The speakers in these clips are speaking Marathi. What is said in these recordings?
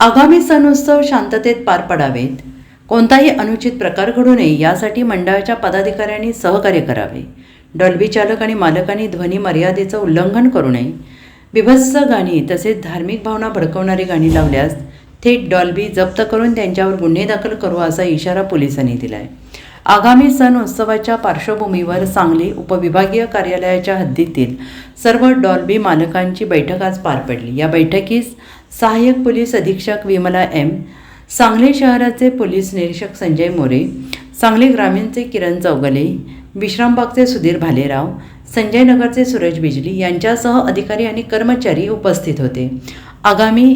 आगामी सण उत्सव शांततेत पार पडावेत. कोणताही अनुचित प्रकार घडू नये यासाठी मंडळाच्या पदाधिकाऱ्यांनी सहकार्य करावे. डॉल्बी चालक आणि मालकांनी ध्वनी मर्यादेचं उल्लंघन करू नये. बिभत्स गाणी तसेच धार्मिक भावना भडकवणारी गाणी लावल्यास थेट डॉल्बी जप्त करून त्यांच्यावर गुन्हे दाखल करू असा इशारा पोलिसांनी दिला आहे आगामी सण उत्सवाच्या पार्श्वभूमीवर सांगली उपविभागीय कार्यालयाच्या हद्दीतील सर्व डॉल्बी मालकांची बैठक आज पार पडली. या बैठकीस सहाय्यक पोलीस अधीक्षक विमला एम सांगली शहराचे पोलीस निरीक्षक संजय मोरे सांगली ग्रामीणचे किरण चौगले विश्रामबागचे सुधीर भालेराव संजय नगरचे सूरज बिजली यांच्यासह अधिकारी आणि कर्मचारी उपस्थित होते. आगामी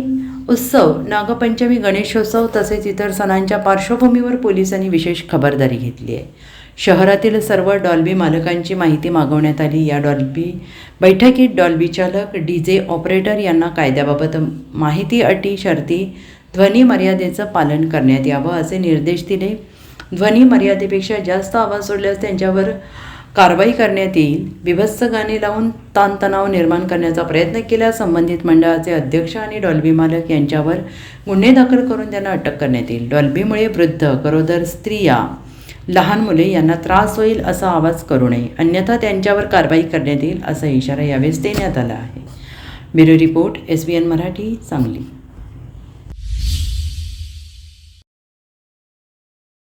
उत्सव नागपंचमी गणेशोत्सव तसेच इतर सणांच्या पार्श्वभूमीवर पोलिसांनी विशेष खबरदारी घेतली आहे. शहरातील सर्व डॉल्बी मालकांची माहिती मागवण्यात आली. या डॉल्बी बैठकीत डॉल्बी चालक डी जे ऑपरेटर यांना कायद्याबाबत माहिती अटी शर्ती ध्वनी मर्यादेचं पालन करण्यात यावं असे निर्देश दिले. ध्वनी मर्यादेपेक्षा जास्त आवाज सोडल्यास त्यांच्यावर कारवाई करण्यात येईल बिभत्स गाणे लावून ताणतणाव निर्माण करण्याचा प्रयत्न केल्यास संबंधित मंडळाचे अध्यक्ष आणि डॉल्बी मालक यांच्यावर गुन्हे दाखल करून त्यांना अटक करण्यात येईल. डॉल्बीमुळे वृद्ध गरोदर स्त्रिया लहान मुले यांना त्रास होईल असा आवाज करू नये. अन्यथा त्यांच्यावर कारवाई करण्यात येईल असा इशारा यावेळेस देण्यात आला आहे. Bureau report S B N Marathi Sangli.